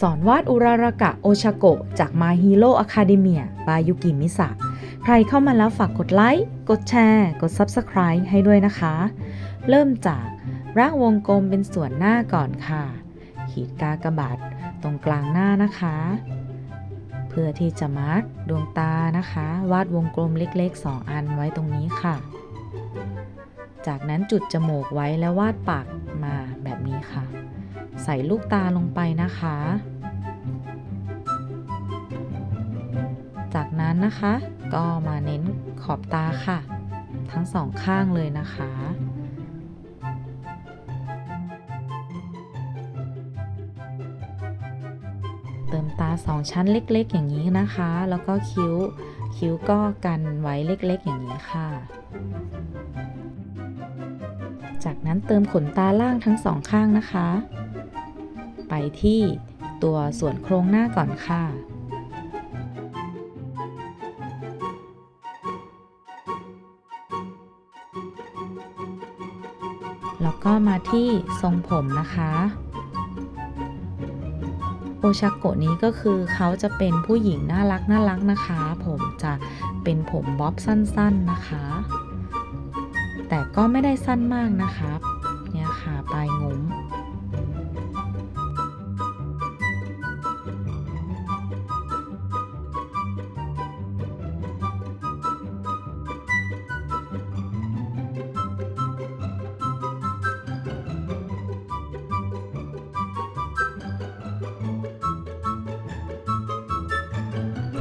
สอนวาดอุรารากะโอชาโกะจาก My Hero Academia บายุกิมิสะใครเข้ามาแล้วฝากกดไลค์ กดแชร์ กด Subscribe ให้ด้วยนะคะ เริ่มจากร่างวงกลมเป็นส่วนหน้าก่อนค่ะ ขีดกากบาทตรงกลางหน้านะคะ เพื่อที่จะมาร์กดวงตานะคะ วาดวงกลมเล็กๆ 2 อันไว้ตรงนี้ค่ะ จากนั้นจุดจมูกไว้แล้ววาดปาก ใส่ลูกตาลงไปนะคะ จากนั้นนะคะ ก็มาเน้นขอบตาค่ะ ทั้งสองข้างเลยนะคะเติมตาสองชั้นเล็กๆ อย่างนี้นะคะ แล้วก็คิ้ว คิ้วก็กันไว้เล็กๆ อย่างนี้ค่ะ จากนั้นเติมขนตาล่างทั้งสองข้างนะคะ ไปที่ตัวส่วนโครงหน้าก่อนค่ะ แล้วก็มาที่ทรงผมนะคะโอชาโกะนี้ก็คือเขาจะเป็นผู้หญิงน่ารักน่ารักนะคะ ผมจะเป็นผมบ๊อบสั้นๆนะคะ แต่ก็ไม่ได้สั้นมากนะครับเนี่ยค่ะปลายงุ้ม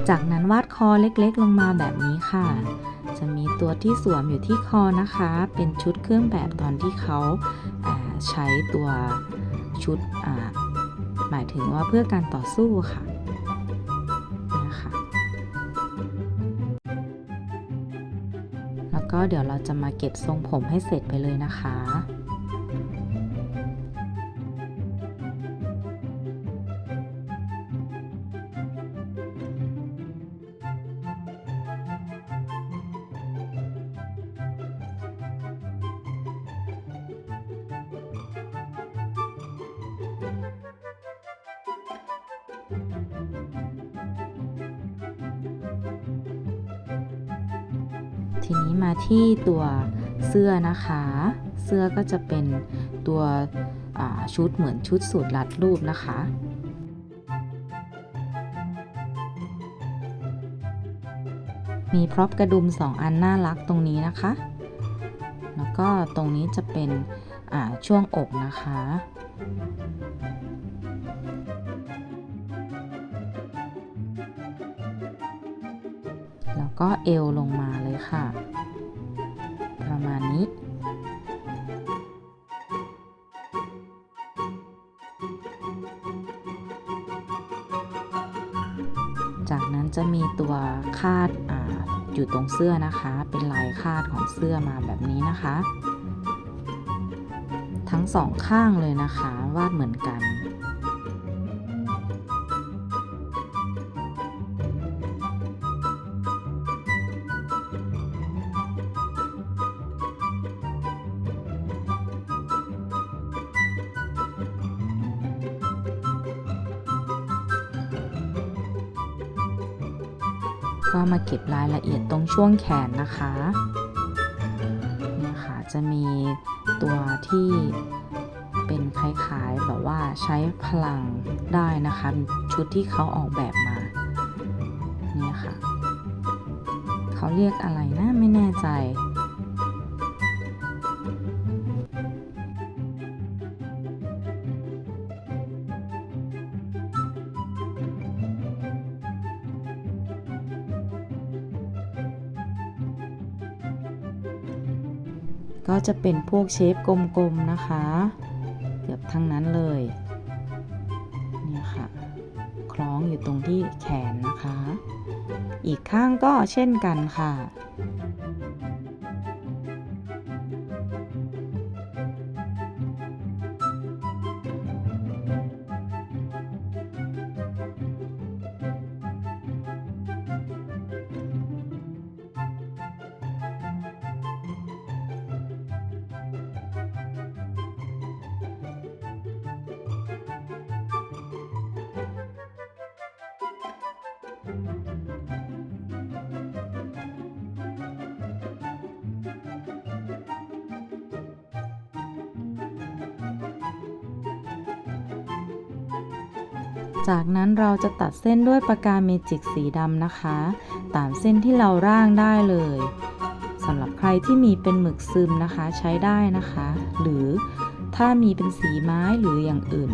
จากนั้นวาดคอเล็กๆ ลงมาแบบนี้ค่ะ จะมีตัวที่สวมอยู่ที่คอนะคะ เป็นชุดเครื่องแบบตอนที่เขาาใช้ตัวชุดหมายถึงว่าเพื่อการต่อสู้ค่ะนะคะแล้วก็เดี๋ยวเราจะมาเก็บทรงผมให้เสร็จไปเลยนะคะ ทีนี้มาที่ตัวเสื้อนะคะ เสื้อก็จะเป็นตัวชุดเหมือนชุดสูทรัดรูปนะคะมีพร็อพกระดุม 2 อันน่ารักตรงนี้นะคะ แล้วก็ตรงนี้จะเป็นช่วงอกนะคะ ก็เอวลงมาเลยค่ะ ประมาณนี้ จากนั้นจะมีตัวคาดอาอยู่ตรงเสื้อนะคะ เป็นลายคาดของเสื้อมาแบบนี้นะคะ ทั้งสองข้างเลยนะคะ วาดเหมือนกัน ก็มาเก็บรายละเอียดตรงช่วงแขนนะคะเนี่ยค่ะจะมีตัวที่เป็นคล้ายๆแบบว่าใช้พลังได้นะคะเป็นชุดที่เขาออกแบบมาเนี่ยค่ะเขาเรียกอะไรนะไม่แน่ใจ ก็จะเป็นพวกเชฟกลมๆนะคะ เกือบทั้งนั้นเลยเนี่ยค่ะ คล้องอยู่ตรงที่แขนนะคะ อีกข้างก็เช่นกันค่ะ「 จากนั้นเราจะตัดเส้นด้วยปากกาเมจิกสีดำนะคะ ตามเส้นที่เราร่างได้เลยสำหรับใครที่มีเป็นหมึกซึมนะคะใช้ได้นะคะ หรือถ้ามีเป็นสีไม้หรืออย่างอื่น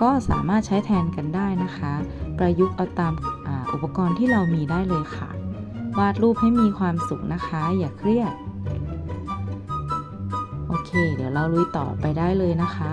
ก็สามารถใช้แทนกันได้นะคะ ประยุกต์เอาตามอาอุปกรณ์ที่เรามีได้เลยค่ะ วาดรูปให้มีความสุขนะคะ อย่าเครียด โอเค เดี๋ยวเราลุยต่อไปได้เลยนะคะ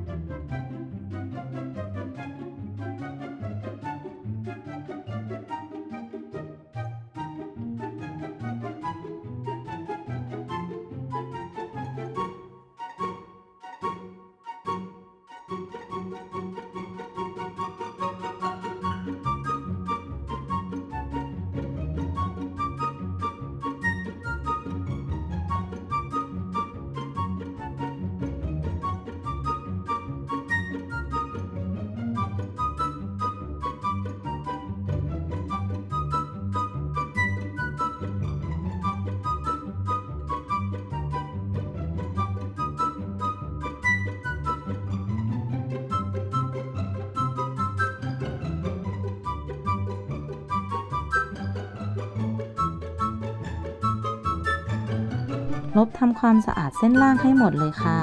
ลบทำความสะอาดเส้นล่างให้หมดเลยค่ะ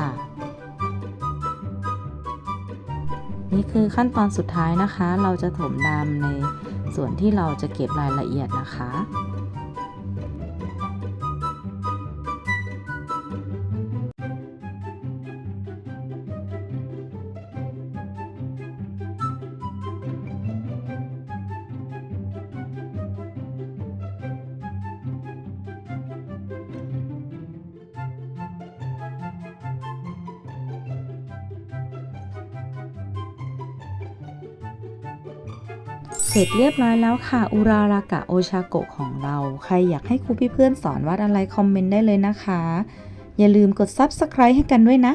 นี่คือขั้นตอนสุดท้ายนะคะ เราจะถมดำในส่วนที่เราจะเก็บรายละเอียดนะคะ เสร็จเรียบร้อยแล้วค่ะ อุรารากะโอชาโกะของเรา ใครอยากให้ครูพี่เพื่อนสอนวาดอะไรคอมเมนต์ได้เลยนะคะ อย่าลืมกด Subscribe ให้กันด้วยนะ